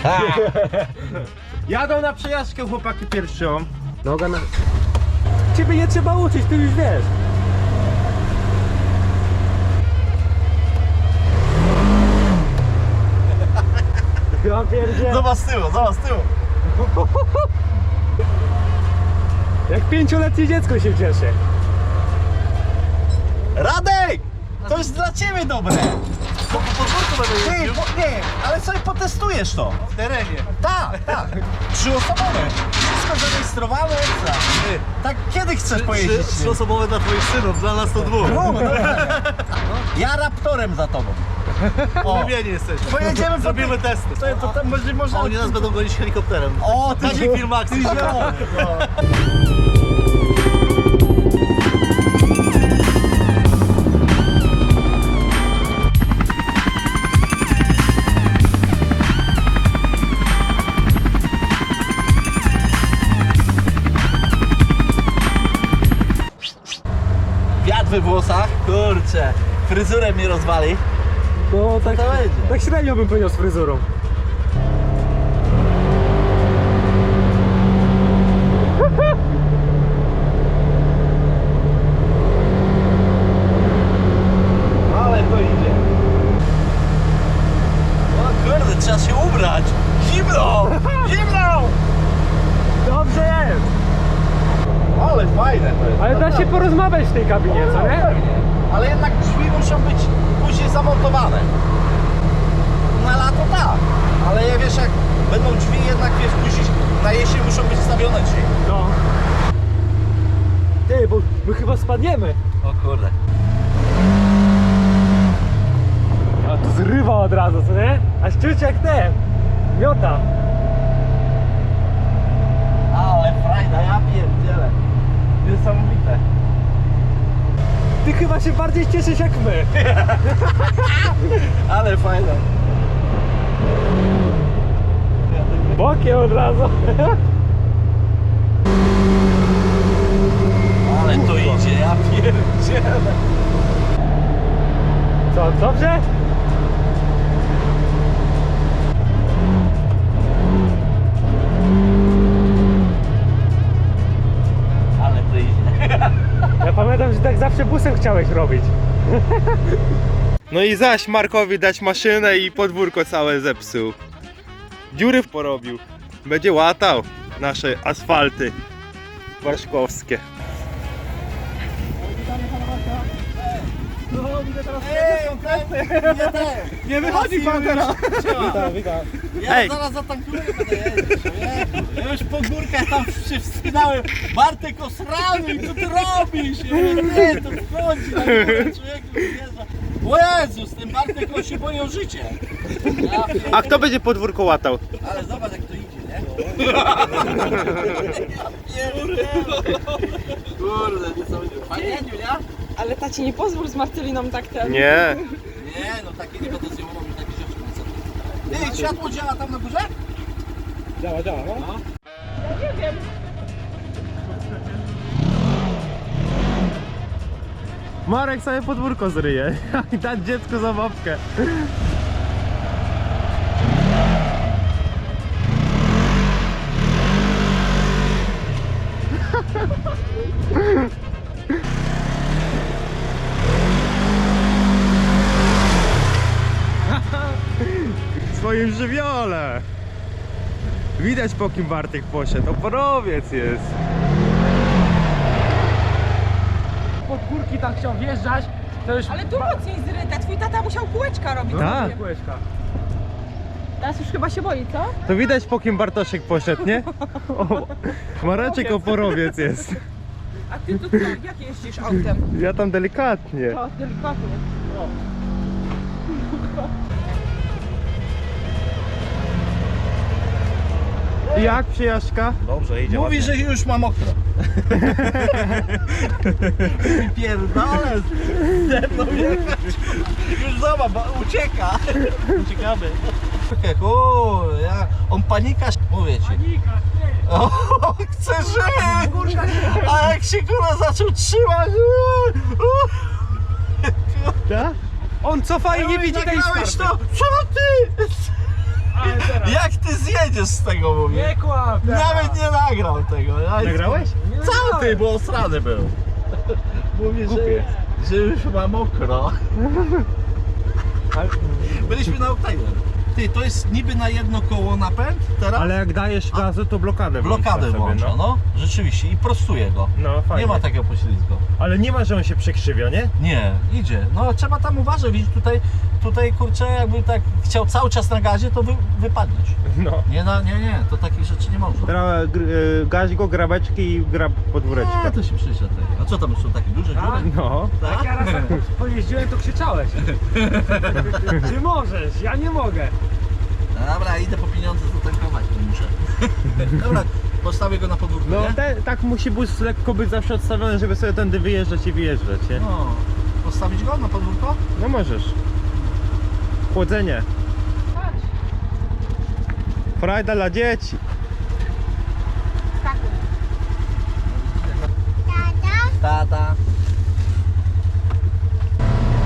Jadą na przejażdżkę chłopaki pierwszą. Noga na... Ciebie nie trzeba uczyć, ty już wiesz. Ja pierdzie. Zobacz z tyłu, zobacz z tyłu. Jak pięcioletnie dziecko się cieszy. Radek! To jest dla ciebie dobre. Po podwórku będę jeździł. Po, nie, ale sobie potestujesz to. W terenie. Tak, tak. Trzyosobowe. Wszystko zarejestrowane. Tak. tak, kiedy chcesz pojeździć? Trzyosobowe dla twoich synów, dla nas to dwóch. No, no. Ja raptorem za tobą. O, Ulubieni jesteśmy. pojedziemy po Zrobimy tych- testy. To, to, to może, A można... oni nas będą gonić helikopterem. O, ty Tak jak film akcji. zielony, no. Włosach, kurczę, fryzurę mi rozwali. No tak, to będzie? tak średnio bym powiedział z fryzurą. Ale to idzie. O kurde, trzeba się ubrać. Zimno! Zimno! Dobrze jest. Ale fajne to jest. Ale da się porozmawiać w tej kabinie, co nie? Ale jednak drzwi muszą być później zamontowane. Na lato tak. Ale ja wiesz, jak będą drzwi jednak, wiesz, później na jesień muszą być wstawione drzwi. No. Ty, bo my chyba spadniemy. O kurde. A to zrywa od razu, co nie? Aż czuć jak ten. Miota. Ale frajda, ja pierdzielę. Niesamowite. Ty chyba się bardziej cieszysz jak my. Ale fajne. Bokiem od razu. Ale to idzie, ja pierdzielę. Co, dobrze? Ale to idzie. Ja pamiętam, że tak zawsze busem chciałeś robić. No i zaś Markowi dać maszynę i podwórko całe zepsuł. Dziury porobił. Będzie łatał nasze asfalty warszkowskie. Ej, nie ten. Nie wychodzi pan teraz. Witam, witam. Ja Ej. zaraz zatankuję, będę jeździć. Ja już po górkach tam się wspinałem. Bartek osrany, co ty robisz? Ja mówię, Nie, to wchodzi na górę, człowieku, wjeżdża. O Jezus, ten Bartek on się boi o życie. Ja pier- A kto będzie podwórko łatał? ale zobacz jak to idzie, nie? Ja pierdolę. Kurde, niesamowite. Fajnie, nie? Ale taci nie pozwól z Martyliną tak ten. Nie. Nie, no takie nie będę zdejmował mi takie rzeczy. Ej, światło działa tam na górze? Działa, działa, no. Nie wiem. Marek sobie podwórko zryje i dać dziecku zabawkę. Widać po kim Bartek poszedł, oporowiec jest. Pod górki tam chciał wjeżdżać, to już... Ale tu mocniej zryte. Twój tata musiał kółeczka robić. Tak. Kółeczka. Teraz już chyba się boi, co? To widać po kim Bartoszek poszedł, nie? O, Mareczek oporowiec jest. A ty tu co? Jak jeździsz autem? Ja tam delikatnie. To delikatnie. Jak przyjażdżka? Dobrze, idzie Mówi, że już ma mokro. Pierdolę, ze mną jechać. Już zobacz, bo ucieka. Uciekamy. O, ja, on panika, mówię ci. Panika, ty! O, chce żyć! A jak się kurwa zaczął trzymać. Tak? On cofa i nie widzi tej to? Co ty? Jak ty jedziesz z tego, mówię. Nie kłam! Nawet nie nagrał tego. Ja- Nagrałeś? Cały ty, bo osrany był. Mówię, Głupie. że, że już ma mokro. Byliśmy na Octane. Ty, to jest niby na jedno koło napęd teraz? Ale jak dajesz gazu, to blokadę Blokadę włącza włącza, no. Rzeczywiście i prostuje go. No, fajnie. Nie ma takiego poślizgu. Ale nie ma, że on się przekrzywia, nie? Nie, idzie. No trzeba tam uważać, widzisz, tutaj, tutaj kurczę, jakby tak chciał cały czas na gazie, to wy, wypadniesz. No. Nie, na, nie, nie, to takich rzeczy nie można. Teraz y, gaź go, grabeczki i grab podwóreczkę. A, to się przyjdzie. A co tam są takie duże Tak? dziury? No. Tak? Jak ja raz tak po- pojeździłem, to krzyczałeś. Ty możesz, ja nie mogę. Dobra, idę po pieniądze zatankować, to muszę. Dobra, postawię go na podwórku, No nie? te, tak musi być lekko być zawsze odstawiony, żeby sobie tędy wyjeżdżać i wyjeżdżać, nie? No, postawić go na podwórko? No możesz. Chłodzenie. Chodź. Frajda dla dzieci. Skakuj. Tata.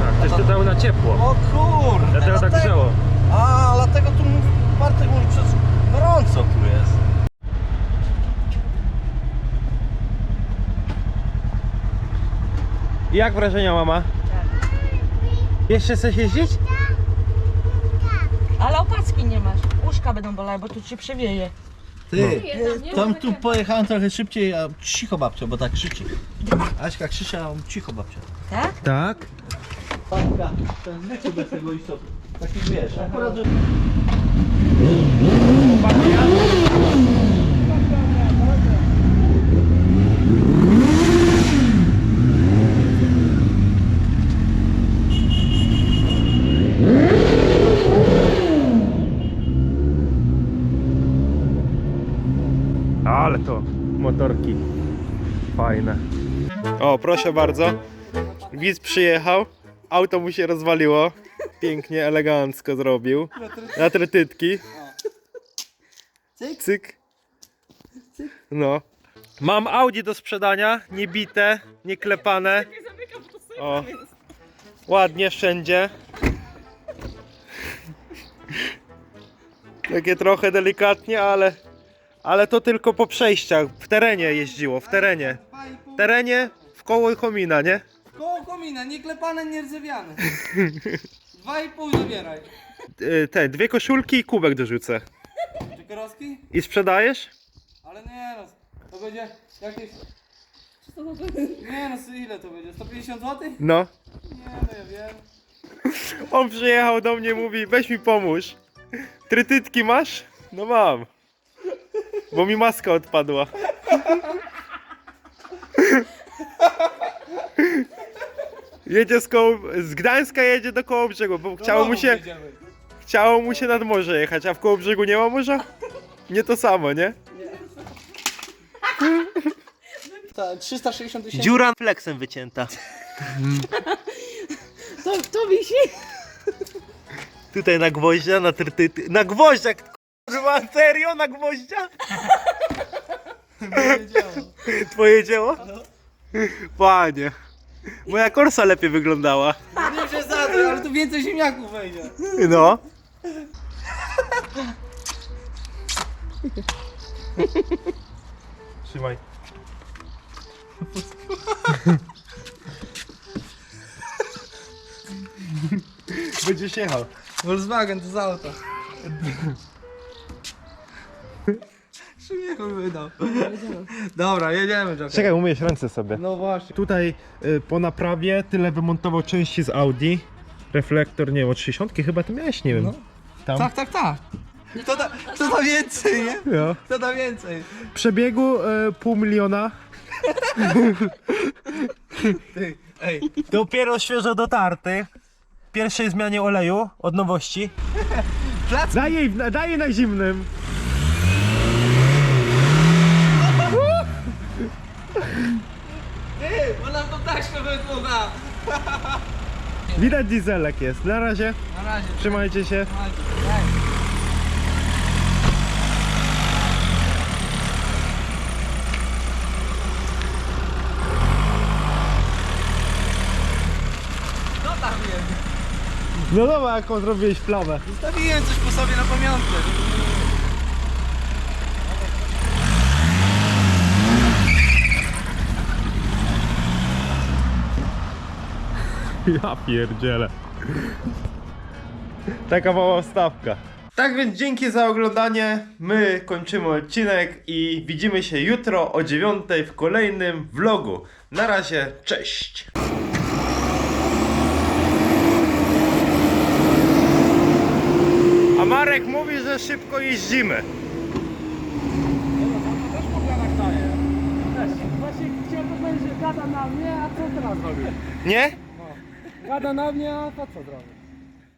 Tak, też tutaj na ciepło. O kurde. Dlatego tak dlatego- grzało. A, dlatego tu mówi, Bartek mówi, przez gorąco tu jest. I jak wrażenia mama? Jeszcze chcesz jeździć? Ale opacki nie masz. Uszka będą bolały, bo tu cię przewieje. Ty, tam tu pojechałem trochę szybciej, a cicho babcia, bo tak krzyczy. Aśka krzyczy, a on cicho babcia. Tak? Tak. Patka, ten bez tego istotu. Taki wiesz, akurat, że... Ale to motorki fajne. O, proszę bardzo. Widz przyjechał, auto mu się rozwaliło. Pięknie, elegancko zrobił. Na tretytki. Cyk. No. Mam Audi do sprzedania, niebite, nieklepane. O. Ładnie wszędzie. Takie trochę delikatnie, ale ale to tylko po przejściach, w terenie jeździło, w terenie. W terenie, w koło komina, nie? Koło komina, nie klepane, nie rdzewiane. Dwa i pół zabieraj. Y, Te, dwie koszulki i kubek dorzucę. Czekoroski? I sprzedajesz? Ale nie no, to będzie jakieś... Nie no, ile to będzie? 150 zł? No. Nie no, ja wiem. On przyjechał do mnie, mówi, weź mi pomóż. Trytytki masz? No mam. Bo mi maska odpadła. Jedzie z, koło, z Gdańska jedzie do Kołobrzegu, bo chciało mu się, Jedziemy. chciało mu się nad morze jechać, a w Kołobrzegu nie ma morza? Nie to samo, nie? Ta, 360 tysięcy. Dziura flexem wycięta. To, to wisi. Tutaj na gwoździa, na trytyty. Na gwoździa! Kurwa, serio? Na gwoździa? Twoje dzieło? Panie. Moja korsa lepiej wyglądała. Nie przesadzaj, ale tu więcej ziemniaków wejdzie. No. Trzymaj. Będziesz jechał. Volkswagen to z auta. Szymiech mi wydał. Dobra, jedziemy, Joker. Czekaj, umyjesz ręce sobie. No właśnie. Tutaj y, po naprawie tyle wymontował części z Audi. Reflektor, nie wiem, od 60 chyba ty miałeś, nie wiem. No. Tam. Tak, tak, tak. Kto da, kto da więcej, nie? No. Kto da więcej? Przebiegu y, pół miliona. Ty, ej. Dopiero świeżo dotarty. Pierwszej zmianie oleju od nowości. Plac- Daj jej, daj jej na zimnym. Ty, taśmę wytługa. Widać dieselek jest. Na razie. Na razie. Trzymajcie się. Co tam jest? No dobra, jaką zrobiłeś plamę. Zostawiłem coś po sobie na pamiątkę. Ja pierdzielę. Taka mała stawka. Tak więc dzięki za oglądanie. My kończymy odcinek i widzimy się jutro o 9 w kolejnym vlogu. Na razie, cześć! A Marek mówi, że szybko jeździmy. Też po planach daje. Właśnie chciałem powiedzieć, że gada na mnie, a co teraz robi? Nie? Gada na mnie, a co zrobi?